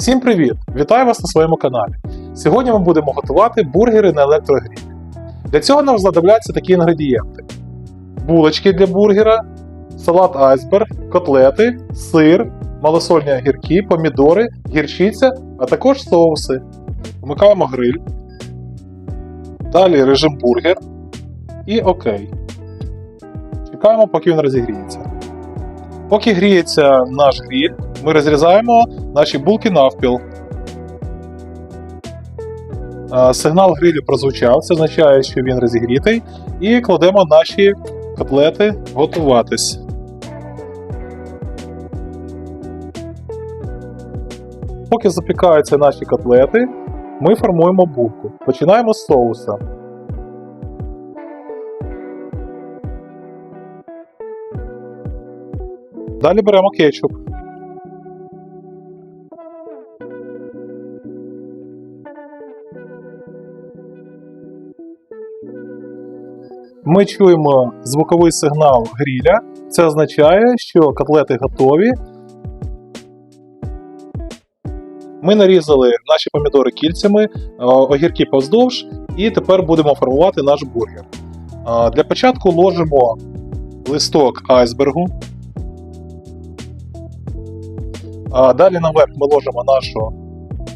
Всім привіт! Вітаю вас на своєму каналі. Сьогодні ми будемо готувати бургери на електрогрілі. Для цього нам знадобляться такі інгредієнти: булочки для бургера, салат айсберг, котлети, сир, малосольні огірки, помідори, гірчиця, а також соуси. Вмикаємо гриль. Далі режим бургер. І ОК. Чекаємо, поки він розігріється. Поки гріється наш гріль, ми розрізаємо наші булки навпіл. Сигнал грилю прозвучав, це означає, що він розігрітий, і кладемо наші котлети готуватись. Поки запікаються наші котлети, ми формуємо булку. Починаємо з соуса. Далі беремо кетчуп. Ми чуємо звуковий сигнал гріля. Це означає, що котлети готові. Ми нарізали наші помідори кільцями, е, огірки повздовж, і тепер будемо формувати наш бургер. Е, Для початку ложимо листок айсбергу. А далі наверх ми ложимо нашу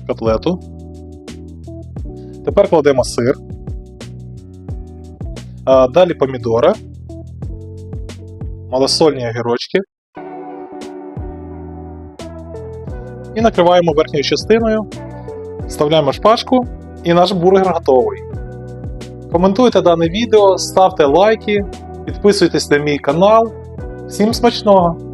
котлету. Тепер кладемо сир. А далі помідори. Малосольні огірочки. І накриваємо верхньою частиною. Вставляємо шпажку і наш бургер готовий. Коментуйте дане відео, ставте лайки, підписуйтесь на мій канал. Всім смачного!